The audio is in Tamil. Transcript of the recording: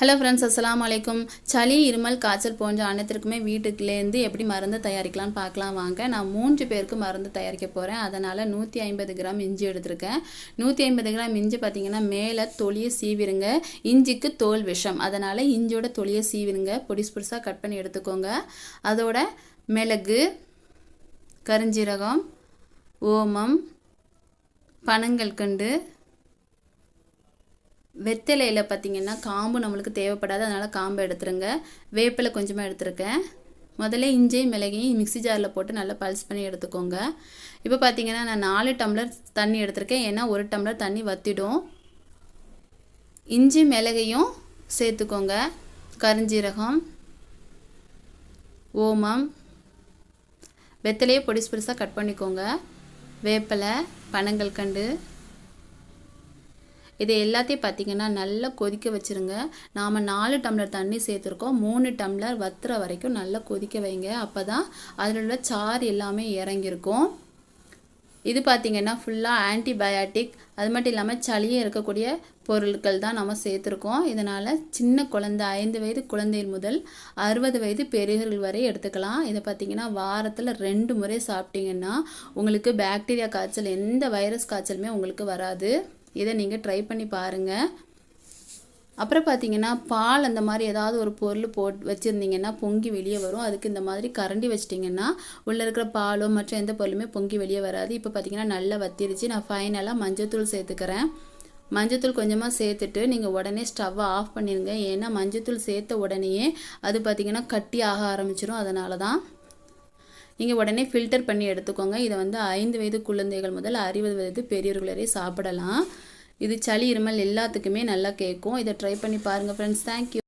ஹலோ ஃப்ரெண்ட்ஸ் அஸ்லாம் வலைக்கும் சளி இருமல் காய்ச்சல் போன்ற அனைத்திற்குமே வீட்டுக்குலேருந்து எப்படி மருந்து தயாரிக்கலாம்னு பார்க்கலாம். வாங்க நான் மூன்று பேருக்கு மருந்து தயாரிக்க போகிறேன் அதனால் நூற்றி ஐம்பது கிராம் இஞ்சி எடுத்திருக்கேன். நூற்றி ஐம்பது கிராம் இஞ்சி பார்த்தீங்கன்னா மேலே தொலியை சீவிருங்க. இஞ்சிக்கு தோல் விஷம். அதனால் இஞ்சியோட தொலியை சீவிருங்க. பொடிசு பொடிசாக கட் பண்ணி எடுத்துக்கோங்க. அதோட மிளகு கருஞ்சீரகம் ஓமம் பனங்கல்கண்டு வெத்தலையில் பார்த்தீங்கன்னா காம்பு நம்மளுக்கு தேவைப்படாது. அதனால் காம்பு எடுத்துருங்க. வேப்பிலை கொஞ்சமாக எடுத்துருக்கேன். முதல்ல இஞ்சியும் மிளகையும் மிக்ஸி ஜாரில் போட்டு நல்லா பல்ஸ் பண்ணி எடுத்துக்கோங்க. இப்போ பார்த்தீங்கன்னா நான் நாலு டம்ளர் தண்ணி எடுத்திருக்கேன். ஏன்னா ஒரு டம்ளர் தண்ணி வத்திடும். இஞ்சி மிளகையும் சேர்த்துக்கோங்க. கருஞ்சீரகம் ஓமம் வெத்தலையே பொடிசு பொடிசாக கட் பண்ணிக்கோங்க. வேப்பிலை பனங்கல்கண்டு இது எல்லாத்தையும் பார்த்தீங்கன்னா நல்லா கொதிக்க வச்சுருங்க. நாம் நாலு டம்ளர் தண்ணி சேர்த்துருக்கோம். மூணு டம்ளர் வத்துற வரைக்கும் நல்லா கொதிக்க வைங்க. அப்போ தான் அதில் உள்ள சாறு எல்லாமே இறங்கியிருக்கும். இது பார்த்திங்கன்னா ஃபுல்லாக ஆன்டிபயாட்டிக் அது மட்டும் இல்லாமல் சளியே இருக்கக்கூடிய பொருட்கள் தான் நம்ம சேர்த்துருக்கோம். இதனால் சின்ன குழந்தை ஐந்து வயது குழந்தைகள் முதல் அறுபது வயது பெரியவர்கள் வரை எடுத்துக்கலாம். இதை பார்த்திங்கன்னா வாரத்தில் ரெண்டு முறை சாப்பிட்டிங்கன்னா உங்களுக்கு பாக்டீரியா காய்ச்சல் எந்த வைரஸ் காய்ச்சலுமே உங்களுக்கு வராது. இதை நீங்கள் ட்ரை பண்ணி பாருங்கள் அப்புறம் பார்த்தீங்கன்னா பால் அந்த மாதிரி ஏதாவது ஒரு பொருள் போட் வச்சுருந்தீங்கன்னா பொங்கி வெளியே வரும். அதுக்கு இந்த மாதிரி கரண்டி வச்சிட்டிங்கன்னா உள்ளே இருக்கிற பாலோ மற்ற எந்த பொருளுமே பொங்கி வெளியே வராது. இப்போ பார்த்தீங்கன்னா நல்லா வத்திருச்சு. நான் ஃபைனலாக மஞ்சத்தூள் சேர்த்துக்கிறேன். மஞ்சத்தூள் கொஞ்சமாக சேர்த்துட்டு நீங்கள் உடனே ஸ்டவ்வை ஆஃப் பண்ணிடுங்க ஏன்னா மஞ்சத்தூள் சேர்த்த உடனேயே அது பார்த்திங்கன்னா கட்டி ஆக ஆரம்பிச்சிடும் அதனால தான் நீங்கள் உடனே ஃபில்டர் பண்ணி எடுத்துக்கோங்க. இதை வந்து ஐந்து வயது குழந்தைகள் முதல் அறுபது வயது பெரியவர்கள் வரை சாப்பிடலாம். இது சளி இருமல் எல்லாத்துக்குமே நல்லா கேட்கும். இதை ட்ரை பண்ணி பாருங்கள் ஃப்ரெண்ட்ஸ் தேங்க்யூ